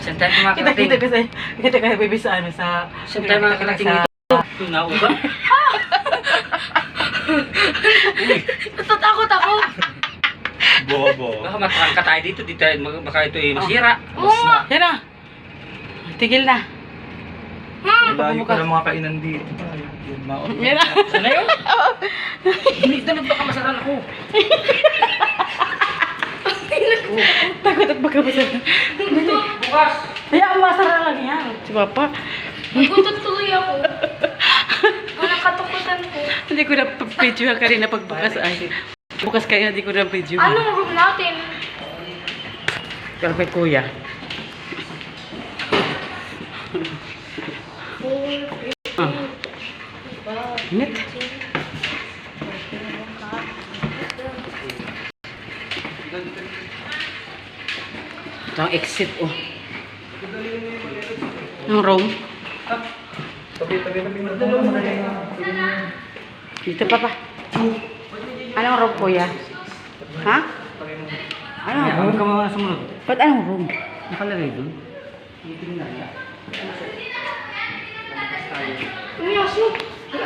Saan tayo makakarating? Kita-kita kasi, kita kasi baby sa ano, sa... Saan tayo makakarating dito? Nauga? Natatakot ako. Bobo. Baka matrangka tayo dito, dito mag- baka ito ay masira. Oo nga. Yan na. Tigil na. Hmm. Layo ka ng mga kainan dito. Yan na. Ano yun? Hindi na baka masaran ako. takut buka busana nanti buas ya masalah lagi ya. Coba apa tuh ya aku. Karena ketakutanku. Nanti aku dapat biju kali dapat bukas aja bukas kayaknya nanti aku dapat biju anu natin kalau Ito ang exit oh. Ang room. Dito pa pa. Anong room kuya? Ha? Anong room? Huwag ka mga sumunod. Ba't anong room? Nakalagay doon. Umiyaso.